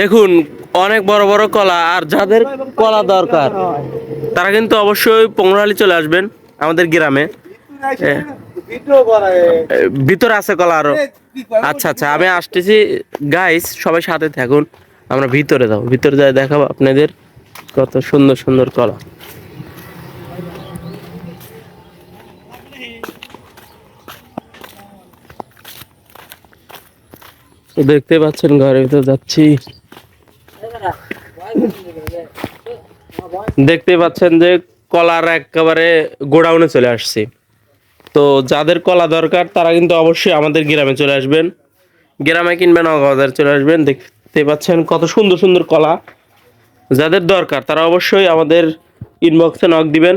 দেখুন। অনেক বড় বড় কলা আর যাদের কলা দরকার তারা কিন্তু অবশ্যই পঙ্গরালি চলে আসবেন আমাদের গ্রামে। ভিতরে আছে কলা আরও। আচ্ছা আচ্ছা আমি আসতেছি। গাইস সবাই সাথে থাকুন আমরা ভিতরে যাব। ভিতরে যাই দেখাবো আপনাদের কত সুন্দর সুন্দর কলা। দেখতে পাচ্ছেন, ঘরের ভিতর যাচ্ছি। দেখতে পাচ্ছেন যে কলার একেবারে গোডাউনে চলে আসছি। তো যাদের কলা দরকার, তারা কিন্তু অবশ্যই আমাদের গ্রামে চলে আসবেন। গ্রামে কিনবেন বাজারে চলে আসবেন। দেখতে পাচ্ছেন কত সুন্দর সুন্দর কলা। যাদের দরকার, তারা অবশ্যই আমাদের ইনবক্সে নক দিবেন।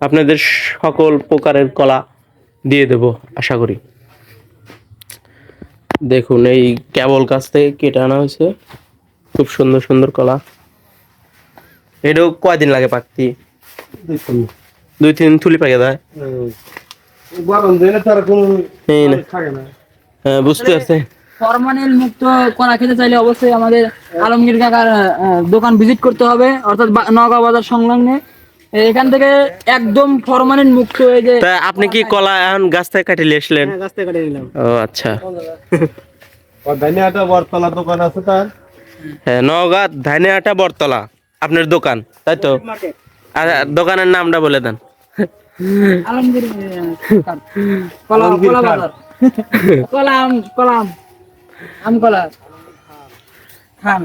আপনাদের সকল প্রকারের কলা দিয়ে দেব, আশা করি। দেখুন এই কেবল গাছ থেকে কেটে আনা হয়েছে। খুব সুন্দর সুন্দর কলা। এটাও কয়দিন লাগে পাকতি? দুই তিন থুলি পাকে দেয়? হ্যাঁ বুঝতে পারছি। ফরমালিন মুক্ত কলা খেতে চাইলে অবশ্যই আমাদের আলমগীর কাকার আহ, দোকান ভিজিট করতে হবে। অর্থাৎ বা- নওগাঁ বাজার সংলগ্নে। এখান থেকে একদম ফরমালিন মুক্ত এই যে তা আপনি কি কলা এখন গাছ থেকে কাটিয়ে আসলেন? হ্যাঁ গাছ থেকে কেটে নিলাম। ও আচ্ছা। ধনিয়াটা বরতলা দোকান আছে তার? হ্যাঁ নওগাঁ ধানিয়াটা বটতলা আপনার দোকান তাই তো? আর দোকানের নামটা বলে দেন। আলমগীর কলা কলা বাজার। আম কলা। খান।